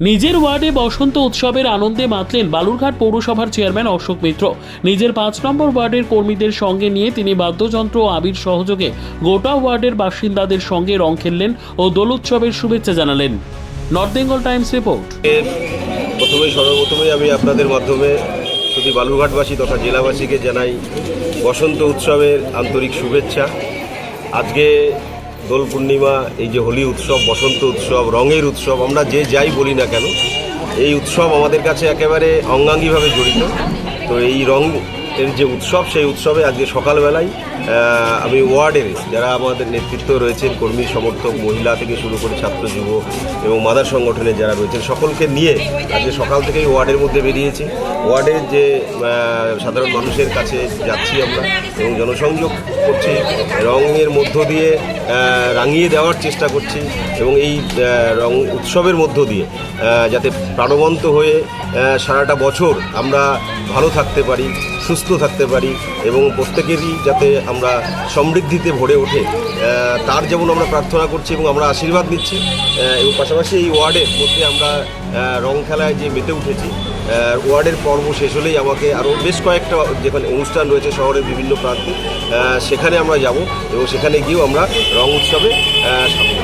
নিজের ওয়ার্ডে বসন্ত উৎসবের আনন্দে মাতলেন বালুরঘাট পৌরসভার চেয়ারম্যান অশোক মিত্র। নিজের পাঁচ নম্বর ওয়ার্ডের কর্মীদের সঙ্গে নিয়ে তিনি বাদ্যযন্ত্র ও আবির সহযোগে গোটা ওয়ার্ডের বাসিন্দাদের সঙ্গে রং খেললেন ও দোল উৎসবের শুভেচ্ছা জানালেন। North Bengal Times report. এর প্রথমেই সর্বপ্রথমেই আমি আপনাদের মাধ্যমে শুধু বালুরঘাটবাসী তথা জেলাবাসীকে জানাই বসন্ত উৎসবের আন্তরিক শুভেচ্ছা। আজকে দোল পূর্ণিমা, এই যে হোলি উৎসব, বসন্ত উৎসব, রঙের উৎসব, আমরা যে যাই বলি না কেন, এই উৎসব আমাদের কাছে একেবারে অঙ্গাঙ্গিভাবে জড়িত। তো এই রং এর যে উৎসব, সেই উৎসবে আজকে সকালবেলায় আমি ওয়ার্ডের যারা আমাদের নেতৃত্ব রয়েছেন, কর্মী, সমর্থক, মহিলা থেকে শুরু করে ছাত্র, যুব এবং মাদার সংগঠনে যারা রয়েছেন, সকলকে নিয়ে আজকে সকাল থেকেই ওয়ার্ডের মধ্যে বেরিয়েছি। ওয়ার্ডের যে সাধারণ মানুষের কাছে যাচ্ছি আমরা এবং জনসংযোগ করছি, রঙের মধ্য দিয়ে রাঙিয়ে দেওয়ার চেষ্টা করছি এবং এই রং উৎসবের মধ্য দিয়ে যাতে প্রাণবন্ত হয়ে সারাটা বছর আমরা ভালো থাকতে পারি, সুস্থ থাকতে পারি এবং প্রত্যেকেরই যাতে আমরা সমৃদ্ধিতে ভরে ওঠে তার যেমন আমরা প্রার্থনা করছি এবং আমরা আশীর্বাদ নিচ্ছি এবং পাশাপাশি এই ওয়ার্ডের মধ্যে আমরা রং খেলায় যে মেতে উঠেছি ওয়ার্ডের পর্ব শেষ হলেই আমাকে আরও বেশ কয়েকটা যেখানে অনুষ্ঠান রয়েছে শহরের বিভিন্ন প্রান্তে সেখানে আমরা যাব এবং সেখানে গিয়েও আমরা রং উৎসবে সামিল।